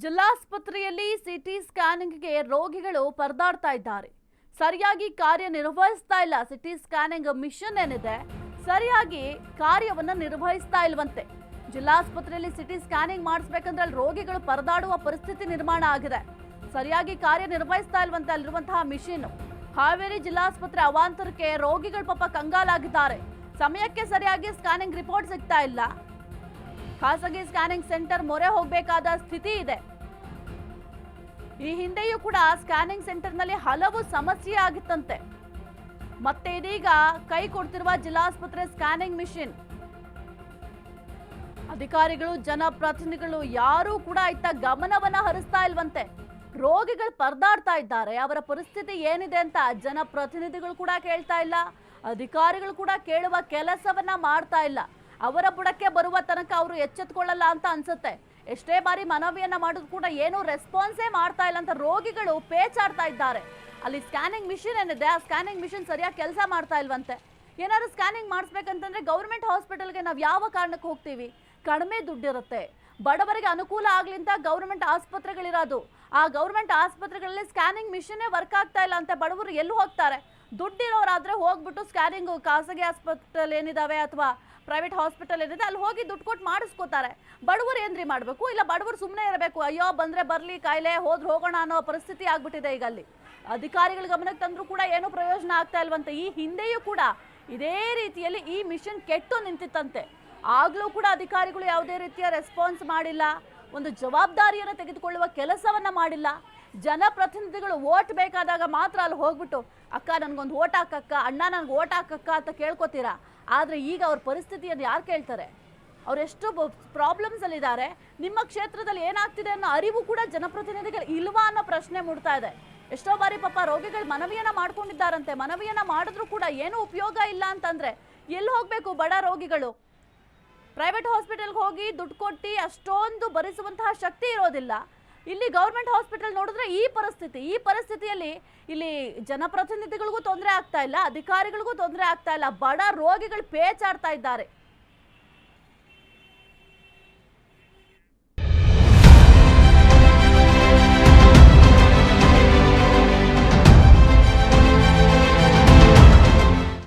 ಜಿಲ್ಲಾಸ್ಪತ್ರೆಯಲ್ಲಿ city ಸ್ಕ್ಯಾನಿಂಗ್ಗೆ ರೋಗಿಗಳು ಪರದಾಡ್ತಾ ಇದ್ದಾರೆ. ಸರಿಯಾಗಿ ಕಾರ್ಯನಿರ್ವಹಿಸ್ತಾ ಇಲ್ಲ. ಸಿಟಿ ಸ್ಕ್ಯಾನಿಂಗ್ ಮಿಷನ್ ಏನಿದೆ, ಸರಿಯಾಗಿ ಕಾರ್ಯವನ್ನು ನಿರ್ವಹಿಸ್ತಾ ಇಲ್ವಂತೆ. ಜಿಲ್ಲಾಸ್ಪತ್ರೆಯಲ್ಲಿ ಸಿಟಿ ಸ್ಕ್ಯಾನಿಂಗ್ ಮಾಡಿಸ್ಬೇಕಂದ್ರೆ ಅಲ್ಲಿ ರೋಗಿಗಳು ಪರದಾಡುವ ಪರಿಸ್ಥಿತಿ ನಿರ್ಮಾಣ ಆಗಿದೆ. ಸರಿಯಾಗಿ ಕಾರ್ಯನಿರ್ವಹಿಸ್ತಾ ಇಲ್ವಂತೆ ಅಲ್ಲಿರುವಂತಹ ಮಿಷಿನ್. ಹಾವೇರಿ ಜಿಲ್ಲಾಸ್ಪತ್ರೆ ಅವಾಂತರಕ್ಕೆ ರೋಗಿಗಳು ಪಾಪ ಕಂಗಾಲಾಗಿದ್ದಾರೆ. ಸಮಯಕ್ಕೆ ಸರಿಯಾಗಿ ಸ್ಕ್ಯಾನಿಂಗ್ ರಿಪೋರ್ಟ್ ಸಿಗ್ತಾ ಇಲ್ಲ. ಖಾಸಗಿ ಸ್ಕ್ಯಾನಿಂಗ್ ಸೆಂಟರ್ ಮೊರೆ ಹೋಗಬೇಕಾದ ಸ್ಥಿತಿ ಇದೆ. ಈ ಹಿಂದೆಯೂ ಕೂಡ ಸ್ಕ್ಯಾನಿಂಗ್ ಸೆಂಟರ್ನಲ್ಲಿ ಹಲವು ಸಮಸ್ಯೆ ಆಗಿತ್ತಂತೆ. ಮತ್ತೆ ಇದೀಗ ಕೈ ಕೊಡ್ತಿರುವ ಜಿಲ್ಲಾಸ್ಪತ್ರೆ ಸ್ಕ್ಯಾನಿಂಗ್ ಮಿಷಿನ್. ಅಧಿಕಾರಿಗಳು, ಜನಪ್ರತಿನಿಧಿಗಳು ಯಾರೂ ಕೂಡ ಇತ್ತ ಗಮನವನ್ನ ಹರಿಸ್ತಾ ಇಲ್ವಂತೆ. ರೋಗಿಗಳು ಪರದಾಡ್ತಾ ಇದ್ದಾರೆ. ಅವರ ಪರಿಸ್ಥಿತಿ ಏನಿದೆ ಅಂತ ಜನಪ್ರತಿನಿಧಿಗಳು ಕೂಡ ಕೇಳ್ತಾ ಇಲ್ಲ. ಅಧಿಕಾರಿಗಳು ಕೂಡ ಕೇಳುವ ಕೆಲಸವನ್ನ ಮಾಡ್ತಾ ಇಲ್ಲ. ಅವರ ಬುಡಕ್ಕೆ ಬರುವ ತನಕ ಅವರು ಎಚ್ಚೆತ್ಕೊಳ್ಳಲ್ಲ ಅಂತ ಅನ್ಸುತ್ತೆ. ಎಷ್ಟೇ ಬಾರಿ ಮನವಿಯನ್ನ ಮಾಡಿದ್ರು ಕೂಡ ಏನು ರೆಸ್ಪಾನ್ಸೇ ಮಾಡ್ತಾ ಇಲ್ಲ ಅಂತ ರೋಗಿಗಳು ಪೇಚಾಡ್ತಾ ಇದ್ದಾರೆ. ಅಲ್ಲಿ ಸ್ಕ್ಯಾನಿಂಗ್ ಮಿಷಿನ್ ಏನಿದೆ, ಆ ಸ್ಕ್ಯಾನಿಂಗ್ ಮಿಷಿನ್ ಸರಿಯಾಗಿ ಕೆಲಸ ಮಾಡ್ತಾ ಇಲ್ವಂತೆ. ಏನಾದ್ರು ಸ್ಕ್ಯಾನಿಂಗ್ ಮಾಡಿಸ್ಬೇಕಂತಂದ್ರೆ ಗೌರ್ಮೆಂಟ್ ಹಾಸ್ಪಿಟಲ್ಗೆ ನಾವು ಯಾವ ಕಾರಣಕ್ಕೆ ಹೋಗ್ತೀವಿ? ಕಡಿಮೆ ದುಡ್ಡಿರುತ್ತೆ. ಬಡವರಿಗೆ ಅನುಕೂಲ ಆಗ್ಲಿಂತ ಗೌರ್ಮೆಂಟ್ ಆಸ್ಪತ್ರೆಗಳಿರೋದು. ಆ ಗೌರ್ಮೆಂಟ್ ಆಸ್ಪತ್ರೆಗಳಲ್ಲಿ ಸ್ಕ್ಯಾನಿಂಗ್ ಮಿಷಿನೇ ವರ್ಕ್ ಆಗ್ತಾ ಇಲ್ಲ ಅಂತ ಬಡವರು ಎಲ್ಲಿ ಹೋಗ್ತಾರೆ? ದುಡ್ಡಿರೋರಾದ್ರೆ ಹೋಗ್ಬಿಟ್ಟು ಸ್ಕ್ಯಾನಿಂಗ್ ಖಾಸಗಿ ಆಸ್ಪತ್ರೆ ಏನಿದಾವೆ ಅಥವಾ ಪ್ರೈವೇಟ್ ಹಾಸ್ಪಿಟಲ್ ಏನಿದೆ, ಅಲ್ಲಿ ಹೋಗಿ ದುಡ್ಡು ಕೊಟ್ಟು ಮಾಡಿಸ್ಕೋತಾರೆ. ಬಡವರು ಏನ್ರಿ ಮಾಡಬೇಕು? ಇಲ್ಲ ಬಡವರು ಸುಮ್ಮನೆ ಇರಬೇಕು, ಅಯ್ಯೋ ಬಂದ್ರೆ ಬರ್ಲಿ, ಕಾಯಿಲೆ, ಹೋದ್ರೆ ಹೋಗೋಣ ಅನ್ನೋ ಪರಿಸ್ಥಿತಿ ಆಗ್ಬಿಟ್ಟಿದೆ ಈಗ ಅಲ್ಲಿ. ಅಧಿಕಾರಿಗಳ ಗಮನಕ್ಕೆ ತಂದ್ರೂ ಕೂಡ ಏನು ಪ್ರಯೋಜನ ಆಗ್ತಾ ಇಲ್ವಂತೆ. ಈ ಹಿಂದೆಯೂ ಕೂಡ ಇದೇ ರೀತಿಯಲ್ಲಿ ಈ ಮಿಷನ್ ಕೆಟ್ಟು ನಿಂತಿತ್ತಂತೆ. ಆಗ್ಲೂ ಕೂಡ ಅಧಿಕಾರಿಗಳು ಯಾವುದೇ ರೀತಿಯ ರೆಸ್ಪಾನ್ಸ್ ಮಾಡಿಲ್ಲ. ಒಂದು ಜವಾಬ್ದಾರಿಯನ್ನು ತೆಗೆದುಕೊಳ್ಳುವ ಕೆಲಸವನ್ನ ಮಾಡಿಲ್ಲ. ಜನಪ್ರತಿನಿಧಿಗಳು ಓಟ್ ಬೇಕಾದಾಗ ಮಾತ್ರ ಅಲ್ಲಿ ಹೋಗ್ಬಿಟ್ಟು, ಅಕ್ಕ, ನನಗೊಂದು ಓಟ್ ಹಾಕಕ್ಕ, ಅಣ್ಣ, ನನ್ಗೆ ಓಟ್ ಹಾಕಕ್ಕ ಅಂತ ಕೇಳ್ಕೊತೀರಾ? ಆದರೆ ಈಗ ಅವ್ರ ಪರಿಸ್ಥಿತಿಯನ್ನು ಯಾರು ಕೇಳ್ತಾರೆ? ಅವರೆಷ್ಟು ಪ್ರಾಬ್ಲಮ್ಸಲ್ಲಿದ್ದಾರೆ ನಿಮ್ಮ ಕ್ಷೇತ್ರದಲ್ಲಿ ಏನಾಗ್ತಿದೆ ಅನ್ನೋ ಅರಿವು ಕೂಡ ಜನಪ್ರತಿನಿಧಿಗಳು ಇಲ್ವಾ ಅನ್ನೋ ಪ್ರಶ್ನೆ ಮೂಡ್ತಾ ಇದೆ. ಎಷ್ಟೋ ಬಾರಿ ಪಾಪ ರೋಗಿಗಳು ಮನವಿಯನ್ನು ಮಾಡ್ಕೊಂಡಿದ್ದಾರಂತೆ. ಮನವಿಯನ್ನು ಮಾಡಿದ್ರು ಕೂಡ ಏನೂ ಉಪಯೋಗ ಇಲ್ಲ ಅಂತಂದರೆ ಎಲ್ಲಿ ಹೋಗಬೇಕು ಬಡ ರೋಗಿಗಳು? ಪ್ರೈವೇಟ್ ಹಾಸ್ಪಿಟಲ್ಗೆ ಹೋಗಿ ದುಡ್ಡು ಕೊಟ್ಟು ಅಷ್ಟೊಂದು ಭರಿಸುವಂತಹ ಶಕ್ತಿ ಇರೋದಿಲ್ಲ. ಇಲ್ಲಿ ಗೌರ್ಮೆಂಟ್ ಹಾಸ್ಪಿಟಲ್ ನೋಡಿದ್ರೆ ಈ ಪರಿಸ್ಥಿತಿ, ಈ ಪರಿಸ್ಥಿತಿಯಲ್ಲಿ ಇಲ್ಲಿ ಜನಪ್ರತಿನಿಧಿಗಳಿಗೂ ತೊಂದರೆ ಆಗ್ತಾ ಇಲ್ಲ, ಅಧಿಕಾರಿಗಳಿಗೂ ತೊಂದರೆ ಆಗ್ತಾ ಇಲ್ಲ, ಬಡ ರೋಗಿಗಳು ಪೇಚಾಡ್ತಾ ಇದ್ದಾರೆ.